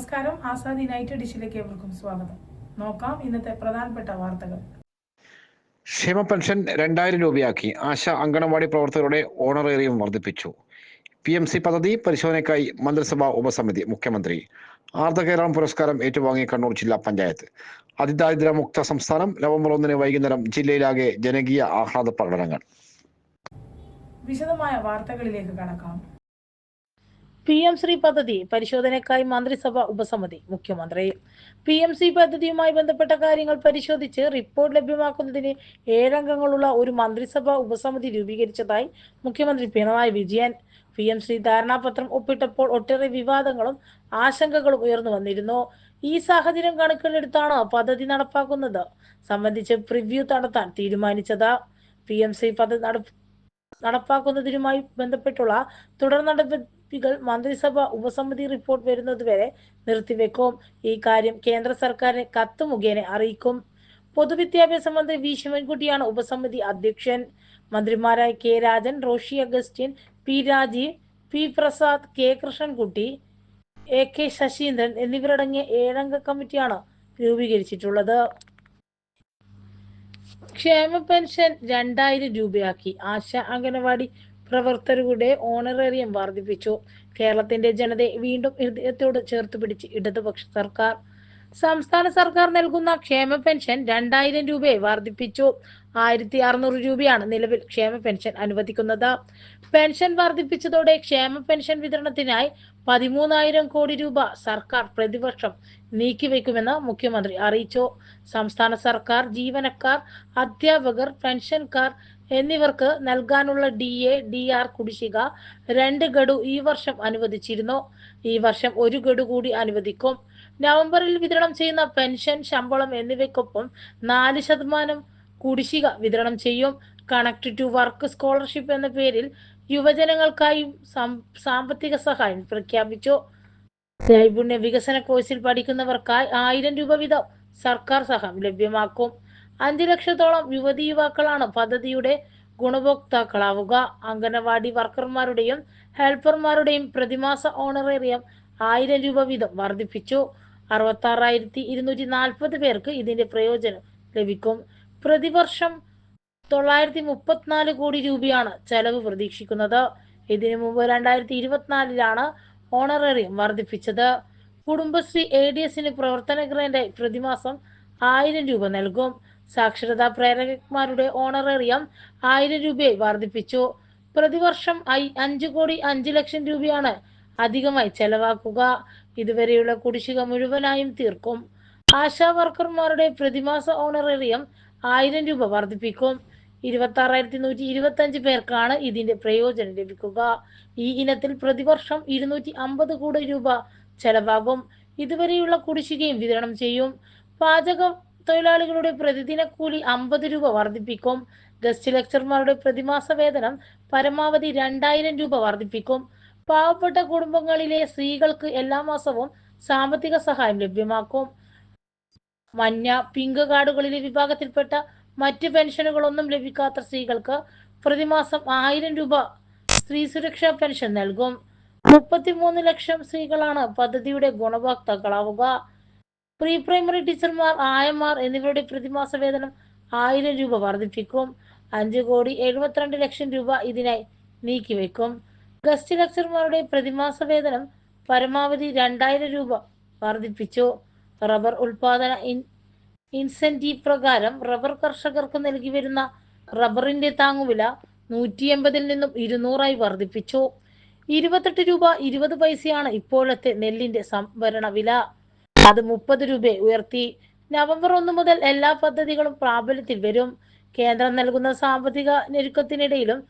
നമസ്കാരം. ആസാദ് യുണൈറ്റഡ് ഡിഷിലേക്ക് ഏവർക്കും സ്വാഗതം. നോക്കാം ഇന്നത്തെ പ്രധാനപ്പെട്ട വാർത്തകൾ. ക്ഷേമ പെൻഷൻ രണ്ടായിരം രൂപയാക്കി ആശ അങ്കണവാടി പ്രവർത്തകരുടെ ഓണറേറിയം വർദ്ധിപ്പിച്ചു. പി എം സി പദ്ധതി പരിശോധനയ്ക്കായി മന്ത്രിസഭാ ഉപസമിതി മുഖ്യമന്ത്രി. ആർദ്ര കേരളം പുരസ്കാരം ഏറ്റുവാങ്ങി കണ്ണൂർ ജില്ലാ പഞ്ചായത്ത്. അതിദാരിദ്ര്യമുക്ത സംസ്ഥാനം നവംബർ ഒന്നിന് വൈകുന്നേരം ജില്ലയിലാകെ ജനകീയ ആഹ്ലാദ പ്രകടനങ്ങൾ. വിശദമായ വാർത്തകളിലേക്ക് കടക്കാം. പി എം ശ്രീ പദ്ധതി പരിശോധനയ്ക്കായി മന്ത്രിസഭ ഉപസമിതി മുഖ്യമന്ത്രി. പി എം സി പദ്ധതിയുമായി ബന്ധപ്പെട്ട കാര്യങ്ങൾ പരിശോധിച്ച് റിപ്പോർട്ട് ലഭ്യമാക്കുന്നതിന് ഏഴംഗങ്ങളുള്ള ഒരു മന്ത്രിസഭ ഉപസമിതി രൂപീകരിച്ചതായി മുഖ്യമന്ത്രി പിണറായി വിജയൻ. പി എം ശ്രീ ധാരണാപത്രം ഒപ്പിട്ടപ്പോൾ ഒട്ടേറെ വിവാദങ്ങളും ആശങ്കകളും ഉയർന്നു വന്നിരുന്നു. ഈ സാഹചര്യം കണക്കിലെടുത്താണ് പദ്ധതി നടപ്പാക്കുന്നത്. സംബന്ധിച്ച് പ്രിവ്യൂ നടത്താൻ തീരുമാനിച്ചത്. പി എം സി പദ്ധതി നടപ്പാക്കുന്നതിനുമായി ബന്ധപ്പെട്ടുള്ള തുടർ നടപടികൾ മന്ത്രിസഭ ഉപസമിതി റിപ്പോർട്ട് വരുന്നതുവരെ നിർത്തിവെക്കും. ഈ കാര്യം കേന്ദ്ര സർക്കാരിനെ കത്ത് മുഖേന അറിയിക്കും. പൊതുവിദ്യാഭ്യാസ മന്ത്രി വി. ശിവൻകുട്ടിയാണ് ഉപസമിതി അധ്യക്ഷൻ. മന്ത്രിമാരായ K. Rajan Roshy Augustine P. Rajeev P. Prasad K. Krishnankutty A. K. Saseendran എന്നിവരടങ്ങിയ ഏഴംഗ കമ്മിറ്റിയാണ് രൂപീകരിച്ചിട്ടുള്ളത്. ക്ഷേമ പെൻഷൻ രണ്ടായിരം രൂപയാക്കി. ആശ അംഗനവാടി പ്രവർത്തകരുടെ ഓണറേറിയം വർദ്ധിപ്പിച്ചു. കേരളത്തിന്റെ ജനതയെ വീണ്ടും ഹൃദയത്തോട് ചേർത്ത് പിടിച്ച് ഇടതുപക്ഷ സർക്കാർ സംസ്ഥാന സർക്കാർ നൽകുന്ന ക്ഷേമ പെൻഷൻ രണ്ടായിരം രൂപയെ വർദ്ധിപ്പിച്ചു. ആയിരത്തി അറുന്നൂറ് രൂപയാണ് നിലവിൽ ക്ഷേമ പെൻഷൻ അനുവദിക്കുന്നത്. പെൻഷൻ വർദ്ധിപ്പിച്ചതോടെ ക്ഷേമ പെൻഷൻ വിതരണത്തിനായി പതിമൂന്നായിരം കോടി രൂപ സർക്കാർ പ്രതിവർഷം നീക്കിവെക്കുമെന്ന് മുഖ്യമന്ത്രി അറിയിച്ചു. സംസ്ഥാന സർക്കാർ ജീവനക്കാർ അധ്യാപകർ പെൻഷൻകാർ എന്നിവർക്ക് നൽകാനുള്ള ഡി എ ഡി ആർ കുടിശ്ശിക രണ്ട് ഗഡു ഈ വർഷം അനുവദിച്ചിരുന്നു. ഈ വർഷം ഒരു ഗഡു കൂടി അനുവദിക്കും. നവംബറിൽ വിതരണം ചെയ്യുന്ന പെൻഷൻ ശമ്പളം എന്നിവയ്ക്കൊപ്പം നാല് ശതമാനം കുടിശ്ശിക വിതരണം ചെയ്യും. കണക്ട് ടു വർക്ക് സ്കോളർഷിപ്പ് എന്ന പേരിൽ യുവജനങ്ങൾക്കായി സാമ്പത്തിക സഹായം പ്രഖ്യാപിച്ചു. നൈപുണ്യ വികസന കോഴ്സിൽ പഠിക്കുന്നവർക്കായി ആയിരം രൂപ വീതം സർക്കാർ സഹായം ലഭ്യമാക്കും. അഞ്ചു ലക്ഷത്തോളം യുവതി യുവാക്കളാണ് പദ്ധതിയുടെ ഗുണഭോക്താക്കളാവുക. അംഗനവാടി വർക്കർമാരുടെയും ഹെൽപ്പർമാരുടെയും പ്രതിമാസ ഓണറേറിയം ആയിരം രൂപ വീതം വർദ്ധിപ്പിച്ചു. അറുപത്തി ആറായിരത്തി ഇരുന്നൂറ്റി നാൽപ്പത് പേർക്ക് ഇതിന്റെ പ്രയോജനം ലഭിക്കും. പ്രതിവർഷം തൊള്ളായിരത്തി മുപ്പത്തിനാല് കോടി രൂപയാണ് ചെലവ് പ്രതീക്ഷിക്കുന്നത്. ഇതിനു മുമ്പ് രണ്ടായിരത്തി ഇരുപത്തിനാലിലാണ് ഓണറേറിയം വർദ്ധിപ്പിച്ചത്. കുടുംബശ്രീ എ ഡി എസിന് പ്രവർത്തന ഗ്രാൻഡായി പ്രതിമാസം ആയിരം രൂപ നൽകും. സാക്ഷരതാ പ്രേരകന്മാരുടെ ഓണറേറിയം ആയിരം രൂപയായി വർദ്ധിപ്പിച്ചു. പ്രതിവർഷം അഞ്ചു കോടി അഞ്ചു ലക്ഷം രൂപയാണ് അധികമായി ചെലവാക്കുക. ഇതുവരെയുള്ള കുടിശ്ശിക മുഴുവനായും തീർക്കും. ആശാ വർക്കർമാരുടെ പ്രതിമാസ ഓണറേറിയം ആയിരം രൂപ വർദ്ധിപ്പിക്കും. ഇരുപത്തി ആറായിരത്തി നൂറ്റി ഇരുപത്തി അഞ്ച് പേർക്കാണ് ഇതിന്റെ പ്രയോജനം ലഭിക്കുക. ഈ ഇനത്തിൽ പ്രതിവർഷം ഇരുന്നൂറ്റി അമ്പത് കോടി രൂപ ചെലവാകും. ഇതുവരെയുള്ള കുടിശ്ശികയും വിതരണം ചെയ്യും. പാചക തൊഴിലാളികളുടെ പ്രതിദിന കൂലി അമ്പത് രൂപ വർദ്ധിപ്പിക്കും. ഗസ്റ്റ് ലെക്ചർമാരുടെ പ്രതിമാസ വേതനം പരമാവധി രണ്ടായിരം രൂപ വർദ്ധിപ്പിക്കും. പാവപ്പെട്ട കുടുംബങ്ങളിലെ സ്ത്രീകൾക്ക് എല്ലാ മാസവും സാമ്പത്തിക സഹായം ലഭ്യമാക്കും. മഞ്ഞ പിങ്ക് കാർഡുകളിലെ വിഭാഗത്തിൽപ്പെട്ട മറ്റ് പെൻഷനുകളൊന്നും ലഭിക്കാത്ത സ്ത്രീകൾക്ക് പ്രതിമാസം ആയിരം രൂപ സ്ത്രീ സുരക്ഷാ പെൻഷൻ നൽകും. മുപ്പത്തിമൂന്ന് ലക്ഷം സ്ത്രീകളാണ് പദ്ധതിയുടെ ഗുണഭോക്താക്കളാവുക. പ്രീ പ്രൈമറി ടീച്ചർമാർ ആയമാർ എന്നിവരുടെ പ്രതിമാസ വേതനം ആയിരം രൂപ വർദ്ധിപ്പിക്കും. അഞ്ച് കോടി എഴുപത്തിരണ്ട് ലക്ഷം രൂപ ഇതിനായി നീക്കിവെക്കും. ഗസ്റ്റ് ലെക്ചർമാരുടെ പ്രതിമാസ വേതനം പരമാവധി രണ്ടായിരം രൂപ വർദ്ധിപ്പിച്ചു. റബ്ബർ ഉൽപാദന ഇൻ- ഇൻസെന്റീവ് പ്രകാരം റബ്ബർ കർഷകർക്ക് നൽകി വരുന്ന റബ്ബറിന്റെ താങ്ങുവില നൂറ്റി എൺപതിൽ നിന്നും ഇരുന്നൂറായി വർദ്ധിപ്പിച്ചു. ഇരുപത്തെട്ട് രൂപ ഇരുപത് പൈസയാണ് ഇപ്പോഴത്തെ നെല്ലിന്റെ സംഭരണ വില. അത് മുപ്പത് രൂപ ഉയർത്തി. നവംബർ ഒന്ന് മുതൽ എല്ലാ പദ്ധതികളും പ്രാബല്യത്തിൽ വരും. കേന്ദ്രം നൽകുന്ന സാമ്പത്തിക ഞെരുക്കത്തിനിടയിലും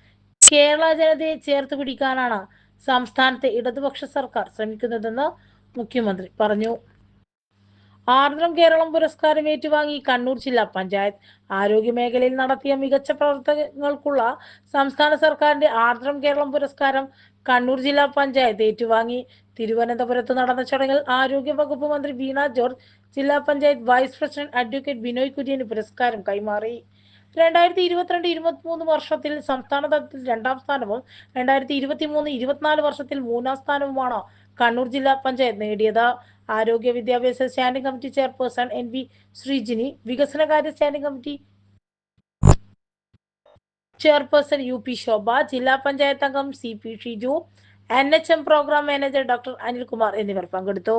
കേരള ജനതയെ ചേർത്ത് പിടിക്കാനാണ് സംസ്ഥാനത്തെ ഇടതുപക്ഷ സർക്കാർ ശ്രമിക്കുന്നതെന്ന് മുഖ്യമന്ത്രി പറഞ്ഞു. ആർദ്രം കേരളം പുരസ്കാരം ഏറ്റുവാങ്ങി കണ്ണൂർ ജില്ലാ പഞ്ചായത്ത്. ആരോഗ്യ മേഖലയിൽ നടത്തിയ മികച്ച പ്രവർത്തനങ്ങൾക്കുള്ള സംസ്ഥാന സർക്കാരിന്റെ ആർദ്രം കേരളം പുരസ്കാരം കണ്ണൂർ ജില്ലാ പഞ്ചായത്ത് ഏറ്റുവാങ്ങി. തിരുവനന്തപുരത്ത് നടന്ന ചടങ്ങിൽ ആരോഗ്യ വകുപ്പ് മന്ത്രി വീണ ജോർജ് ജില്ലാ panchayat vice president advocate Binoy Kurian പുരസ്കാരം കൈമാറി. രണ്ടായിരത്തി ഇരുപത്തിരണ്ട് ഇരുപത്തി മൂന്ന് വർഷത്തിൽ സംസ്ഥാന തലത്തിൽ രണ്ടാം സ്ഥാനവും രണ്ടായിരത്തി ഇരുപത്തി മൂന്ന് ഇരുപത്തിനാല് വർഷത്തിൽ മൂന്നാം സ്ഥാനവുമാണ് കണ്ണൂർ ജില്ലാ പഞ്ചായത്ത് നേടിയത്. ആരോഗ്യ വിദ്യാഭ്യാസ standing committee chairperson N V Sreejini വികസനകാര്യ standing committee chairperson U P Shobha ജില്ലാ പഞ്ചായത്ത് അംഗം C P Shiju N H M programme manager doctor Anilkumar എന്നിവർ പങ്കെടുത്തു.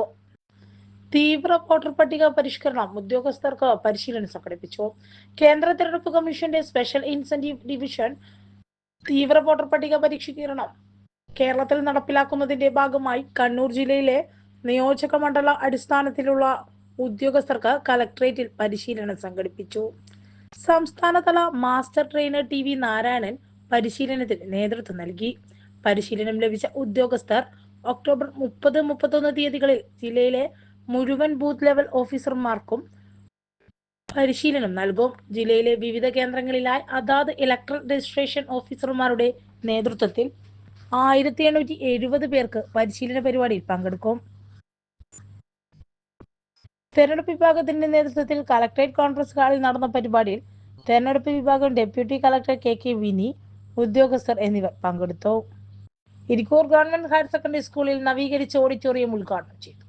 തീവ്ര വോട്ടർ പട്ടിക പരിഷ്കരണം ഉദ്യോഗസ്ഥർക്ക് പരിശീലനം സംഘടിപ്പിച്ചു. കേന്ദ്ര തിരഞ്ഞെടുപ്പ് കമ്മീഷന്റെ സ്പെഷ്യൽ ഇൻസെന്റീവ് ഡിവിഷൻ തീവ്ര വോട്ടർ പട്ടിക പരിഷ്കരണം. കേരളത്തിൽ നടപ്പിലാക്കുന്നതിന്റെ ഭാഗമായി കണ്ണൂർ ജില്ലയിലെ നിയോജക മണ്ഡല അടിസ്ഥാനത്തിലുള്ള ഉദ്യോഗസ്ഥർക്ക് കലക്ട്രേറ്റിൽ പരിശീലനം സംഘടിപ്പിച്ചു. സംസ്ഥാനതല master trainer T V Narayanan പരിശീലനത്തിന് നേതൃത്വം നൽകി. പരിശീലനം ലഭിച്ച ഉദ്യോഗസ്ഥർ ഒക്ടോബർ മുപ്പത് മുപ്പത്തൊന്ന് തീയതികളിൽ ജില്ലയിലെ മുഴുവൻ ബൂത്ത് ലെവൽ ഓഫീസർമാർക്കും പരിശീലനം നൽകും. ജില്ലയിലെ വിവിധ കേന്ദ്രങ്ങളിലായി അതാത് ഇലക്ട്രൽ രജിസ്ട്രേഷൻ ഓഫീസർമാരുടെ നേതൃത്വത്തിൽ ആയിരത്തി എണ്ണൂറ്റി എഴുപത് പേർക്ക് പരിശീലന പരിപാടിയിൽ പങ്കെടുക്കും. തെരഞ്ഞെടുപ്പ് വിഭാഗത്തിന്റെ നേതൃത്വത്തിൽ കളക്ടറേറ്റ് കോൺഫറൻസ് ഹാളിൽ നടന്ന പരിപാടിയിൽ തെരഞ്ഞെടുപ്പ് വിഭാഗം deputy collector K K Vini ഉദ്യോഗസ്ഥർ എന്നിവർ പങ്കെടുത്തു. ഇരിക്കൂർ ഗവൺമെന്റ് ഹയർ സെക്കൻഡറി സ്കൂളിൽ നവീകരിച്ച ഓഡിറ്റോറിയം ഉദ്ഘാടനം ചെയ്തു.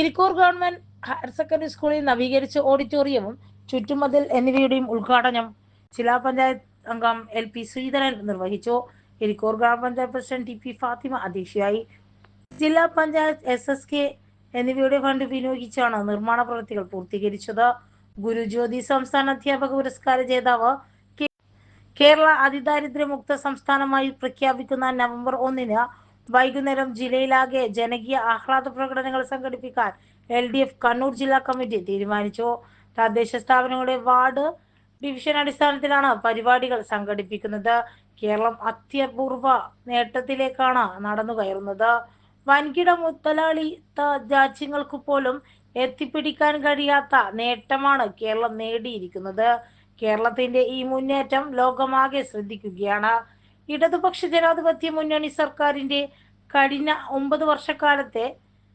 ഇരിക്കൂർ ഗവൺമെന്റ് ഹയർ സെക്കൻഡറി സ്കൂളിൽ നവീകരിച്ച ഓഡിറ്റോറിയവും ചുറ്റുമതിൽ എന്നിവയുടെയും ഉദ്ഘാടനം ജില്ലാ പഞ്ചായത്ത് അംഗം എൽ പി ശ്രീധരൻ നിർവഹിച്ചു. ഇരിക്കൂർ ഗ്രാമപഞ്ചായത്ത് പ്രസിഡന്റ് ടി പി ഫാത്തിമ അധ്യക്ഷയായി. ജില്ലാ പഞ്ചായത്ത് എസ് എസ് കെ എന്നിവയുടെ ഫണ്ട് വിനിയോഗിച്ചാണ് നിർമ്മാണ പ്രവൃത്തികൾ പൂർത്തീകരിച്ചത്. ഗുരുജ്യോതി സംസ്ഥാന അധ്യാപക പുരസ്കാര ജേതാവ് കേരള അതിദാരിദ്ര്യമുക്ത സംസ്ഥാനമായി പ്രഖ്യാപിക്കുന്ന നവംബർ ഒന്നിന് വൈകുന്നേരം ജില്ലയിലാകെ ജനകീയ ആഹ്ലാദ പ്രകടനങ്ങൾ സംഘടിപ്പിക്കാൻ എൽ ഡി എഫ് കണ്ണൂർ ജില്ലാ കമ്മിറ്റി തീരുമാനിച്ചു. തദ്ദേശ സ്ഥാപനങ്ങളുടെ വാർഡ് ഡിവിഷൻ അടിസ്ഥാനത്തിലാണ് പരിപാടികൾ സംഘടിപ്പിക്കുന്നത്. കേരളം അത്യപൂർവ നേട്ടത്തിലേക്കാണ് നടന്നു കയറുന്നത്. വൻകിട മുത്തലാളി രാജ്യങ്ങൾക്ക് പോലും എത്തിപ്പിടിക്കാൻ കഴിയാത്ത നേട്ടമാണ് കേരളം നേടിയിരിക്കുന്നത്. കേരളത്തിന്റെ ഈ മുന്നേറ്റം ലോകമാകെ ശ്രദ്ധിക്കുകയാണ്. ഇടതുപക്ഷ ജനാധിപത്യ മുന്നണി സർക്കാരിന്റെ കഴിഞ്ഞ ഒമ്പത് വർഷക്കാലത്തെ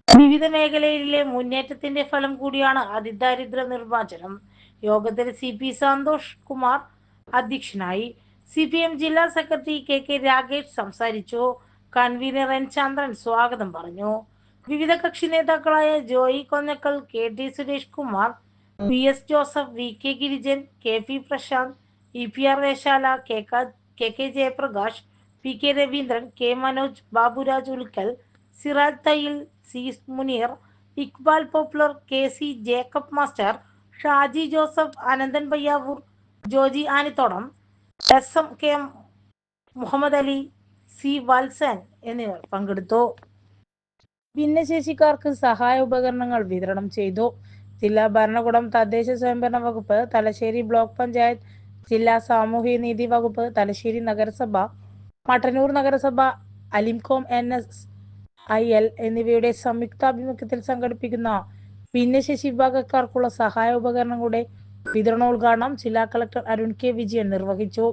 വിവിധ മേഖലയിലെ മുന്നേറ്റത്തിന്റെ ഫലം കൂടിയാണ് അതിദാരിദ്ര നിർമ്മാർജനം. യോഗത്തിൽ സി പി സന്തോഷ് കുമാർ അധ്യക്ഷനായി സി പി എം ജില്ലാ സെക്രട്ടറി കെ കെ രാകേഷ് സംസാരിച്ചു. കൺവീനർ എൻ ചന്ദ്രൻ സ്വാഗതം പറഞ്ഞു. വിവിധ കക്ഷി നേതാക്കളായ Joy Konnakkal K T Suresh Kumar P S Joseph V K Girijan K P Prashanth E P R Veshala K ക- K Jayaprakash P K Raveendran K Manoj Baburaj Ulkkal Siraj Thayyil C Muneer Iqbal popular K C Jacob master Shaji Joseph Ananthan Payyavoor Joji Anithodam S M K Muhammad Ali C Valsan എന്നിവർ പങ്കെടുത്തു. ഭിന്നശേഷിക്കാർക്ക് സഹായ ഉപകരണങ്ങൾ വിതരണം ചെയ്തു. ജില്ലാ ഭരണകൂടം തദ്ദേശ സ്വയംഭരണ വകുപ്പ് തലശ്ശേരി ബ്ലോക്ക് പഞ്ചായത്ത് ജില്ലാ സാമൂഹ്യ നീതി വകുപ്പ് തലശ്ശേരി നഗരസഭ മട്ടന്നൂർ നഗരസഭ Alimco N S I L എന്നിവയുടെ സംയുക്താഭിമുഖ്യത്തിൽ സംഘടിപ്പിക്കുന്ന ഭിന്നശേഷി വിഭാഗക്കാർക്കുള്ള സഹായ ഉപകരണങ്ങളുടെ വിതരണോദ്ഘാടനം ജില്ലാ കളക്ടർ അരുൺ കെ വിജയൻ നിർവഹിച്ചു.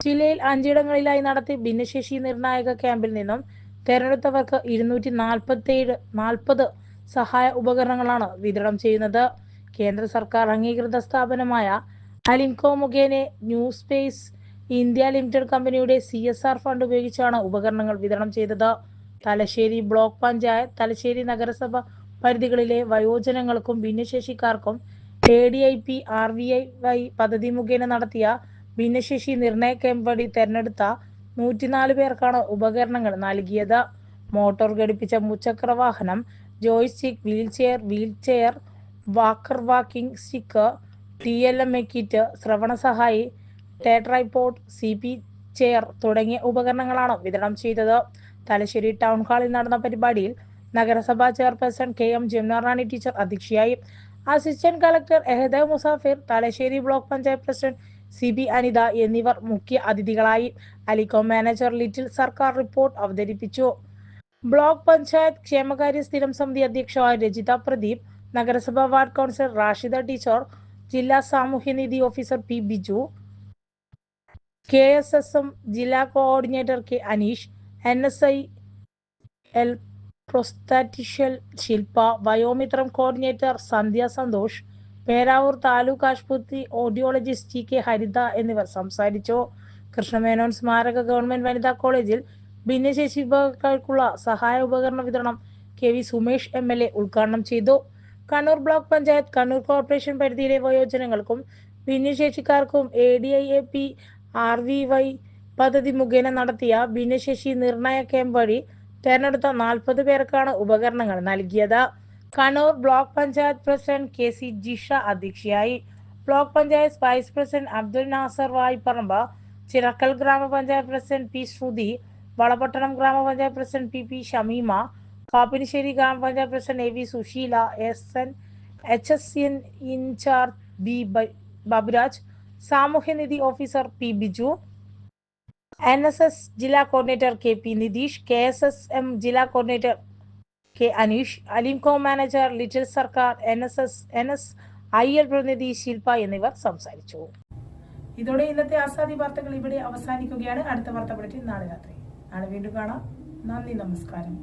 ജില്ലയിൽ അഞ്ചിടങ്ങളിലായി നടത്തിയ ഭിന്നശേഷി നിർണായക ക്യാമ്പിൽ നിന്നും തെരഞ്ഞെടുത്തവർക്ക് ഇരുന്നൂറ്റി നാൽപ്പത്തി ഏഴ് നാൽപ്പത് സഹായ ഉപകരണങ്ങളാണ് വിതരണം ചെയ്യുന്നത്. കേന്ദ്ര സർക്കാർ അംഗീകൃത സ്ഥാപനമായ അലിംകോ മുഖേന ന്യൂ സ്പേസ് ഇന്ത്യ ലിമിറ്റഡ് കമ്പനിയുടെ സി എസ് ആർ ഫണ്ട് ഉപയോഗിച്ചാണ് ഉപകരണങ്ങൾ വിതരണം ചെയ്തത്. തലശ്ശേരി ബ്ലോക്ക് പഞ്ചായത്ത് തലശ്ശേരി നഗരസഭ പരിധികളിലെ വയോജനങ്ങൾക്കും ഭിന്നശേഷിക്കാർക്കും A D I P R V I Y പദ്ധതി മുഖേന നടത്തിയ ഭിന്നശേഷി നിർണയ ക്യാമ്പ് വഴി തെരഞ്ഞെടുത്ത നൂറ്റിനാല് പേർക്കാണ് ഉപകരണങ്ങൾ നൽകിയത്. മോട്ടോർ ഘടിപ്പിച്ച മുച്ചക്ര വാഹനം joystick wheelchair wheelchair walker walking stick T L M A kit ശ്രവണ സഹായി സി പി ചെയർ തുടങ്ങിയ ഉപകരണങ്ങളാണ് വിതരണം ചെയ്തത്. തലശ്ശേരി ടൗൺ ഹാളിൽ നടന്ന പരിപാടിയിൽ നഗരസഭാ chairperson K M Jamunarani teacher അധ്യക്ഷയായി. Assistant collector Ehada Musafir Thalassery block panchayat president C B Anitha എന്നിവർ മുഖ്യ അതിഥികളായി. Alimco manager little Sarkar report അവതരിപ്പിച്ചു. ബ്ലോക്ക് പഞ്ചായത്ത് ക്ഷേമകാര്യ സ്ഥിരം സമിതി അധ്യക്ഷ രജിത പ്രദീപ് നഗരസഭാ വാർഡ് കൗൺസിലർ റാഷിദ ടീച്ചർ ജില്ലാ സാമൂഹ്യനീതി officer P Biju K S S M ജില്ലാ coordinator K Aneesh N S I L prosthetist Shilpa Vayomithram coordinator Sandhya Santhosh Peravoor taluk ആശുപത്രി ഓഡിയോളജിസ്റ്റ് ടി കെ ഹരിത എന്നിവർ സംസാരിച്ചു. കൃഷ്ണമേനോൻ സ്മാരക ഗവൺമെന്റ് വനിതാ കോളേജിൽ ഭിന്നശേഷി വിഭാഗക്കാർക്കുള്ള സഹായ ഉപകരണ വിതരണം K V Sumesh M L A ഉദ്ഘാടനം ചെയ്തു. കണ്ണൂർ ബ്ലോക്ക് പഞ്ചായത്ത് കണ്ണൂർ കോർപ്പറേഷൻ പരിധിയിലെ വയോജനങ്ങൾക്കും ഭിന്നശേഷിക്കാർക്കും A D I A P R V Y പദ്ധതി മുഖേന നടത്തിയ ഭിന്നശേഷി നിർണയ ക്യാമ്പ് വഴി തെരഞ്ഞെടുത്ത നാൽപ്പത് പേർക്കാണ് ഉപകരണങ്ങൾ നൽകിയത്. Kannur block panchayat president K C Jisha അധ്യക്ഷയായി. Block panchayat vice president Abdul Nasar Vayparamba Chirakkal ഗ്രാമപഞ്ചായത്ത് പ്രസിഡന്റ് പി ശ്രുതി വളപട്ടണം ഗ്രാമപഞ്ചായത്ത് president P P Shameema Kappinissery ഗ്രാമപഞ്ചായത്ത് president A V Susheela S N H S N in-charge B Baburaj സാമൂഹ്യനിധി officer P Biju N S S ജില്ലാ coordinator K P Nitheesh K S S M ജില്ലാ coordinator K Aneesh Alimco manager little Sarkar N S S N S I L പ്രതിനിധി ശില്പ എന്നിവർ സംസാരിച്ചു. ഇതോടെ ഇന്നത്തെ ആസാദി വാർത്തകൾ ഇവിടെ അവസാനിക്കുകയാണ്. അടുത്ത വാർത്ത ബുള്ളറ്റിൻ നാളെ രാത്രി. നാളെ വീണ്ടും കാണാം. നന്ദി നമസ്കാരം.